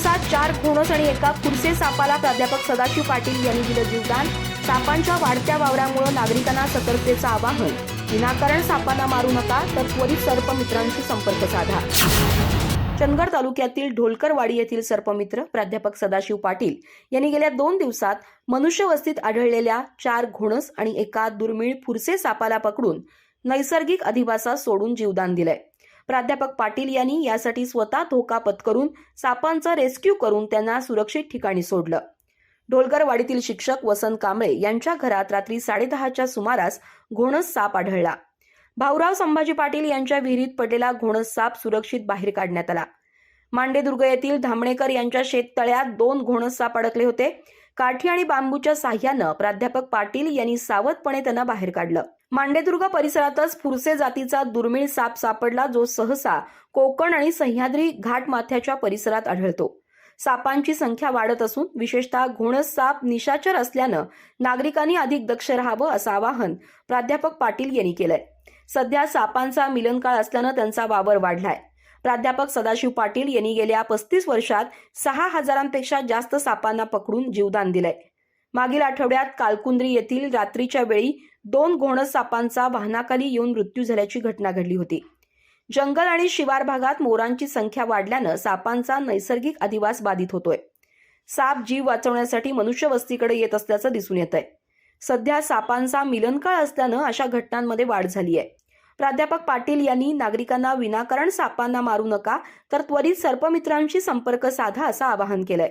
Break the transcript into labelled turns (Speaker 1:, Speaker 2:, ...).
Speaker 1: दिवसात चार घोणस आणि एका खुरसे सापाला प्राध्यापक सदाशिव पाटील यांनी दिलं जीवदान. सापांच्या वाढत्या वावरामुळे नागरिकांना सतर्कतेचं आवाहन. विनाकारण सापांना मारू नका तर त्वरित सर्पमित्रांशी संपर्क साधा. चंदगड तालुक्यातील ढोलकरवाडी येथील सर्पमित्र प्राध्यापक सदाशिव पाटील यांनी गेल्या दोन दिवसात मनुष्यवस्तीत आढळलेल्या चार घोणस आणि एका दुर्मिळ फुरसे सापाला पकडून नैसर्गिक अधिवासात सोडून जीवदान दिलंय. प्राध्यापक पाटील यांनी यासाठी स्वतः धोका पत्करून सापांचा रेस्क्यू करून त्यांना सुरक्षित ठिकाणी सोडलं. ढोलगरवाडीतील शिक्षक वसंत कांबळे यांच्या घरात रात्री साडेदहाच्या सुमारास घोणस साप आढळला. भाऊराव संभाजी पाटील यांच्या विहिरीत पडलेला घोणस साप सुरक्षित बाहेर काढण्यात आला. मांडेदुर्ग येथील धामणेकर यांच्या शेततळ्यात दोन घोणस साप अडकले होते. काठी आणि बांबूच्या साह्यानं प्राध्यापक पाटील यांनी सावधपणे त्यांना बाहेर काढलं. मांडेदुर्ग परिसरातच फुरसे जातीचा दुर्मिळ साप सापडला जो सहसा कोकण आणि सह्याद्री घाटमाथ्याच्या परिसरात आढळतो. सापांची संख्या वाढत असून विशेषतः घोणस साप निशाचर असल्यानं नागरिकांनी अधिक दक्ष राहावं असं आवाहन प्राध्यापक पाटील यांनी केलंय. सध्या सापांचा मिलनकाळ असल्यानं त्यांचा वावर वाढलाय. प्राध्यापक सदाशिव पाटील यांनी गेल्या पस्तीस वर्षात सहा हजारांपेक्षा जास्त सापांना पकडून जीवदान दिलंय. मागील आठवड्यात कालकुंद्री येथील रात्रीच्या वेळी दोन घोणस सापांचा वाहनाखाली येऊन मृत्यू झाल्याची घटना घडली होती. जंगल आणि शिवार भागात मोरांची संख्या वाढल्यानं सापांचा नैसर्गिक अधिवास बाधित होतोय. साप जीव वाचवण्यासाठी मनुष्यवस्तीकडे येत असल्याचं दिसून येत आहे सध्या सापांचा मिलनकाळ असल्यानं अशा घटनांमध्ये वाढ झाली आहे प्राध्यापक पाटील यांनी नागरिकांना विनाकारण सापांना मारू नका तर त्वरित सर्पमित्रांशी संपर्क साधा असं आवाहन केलंय.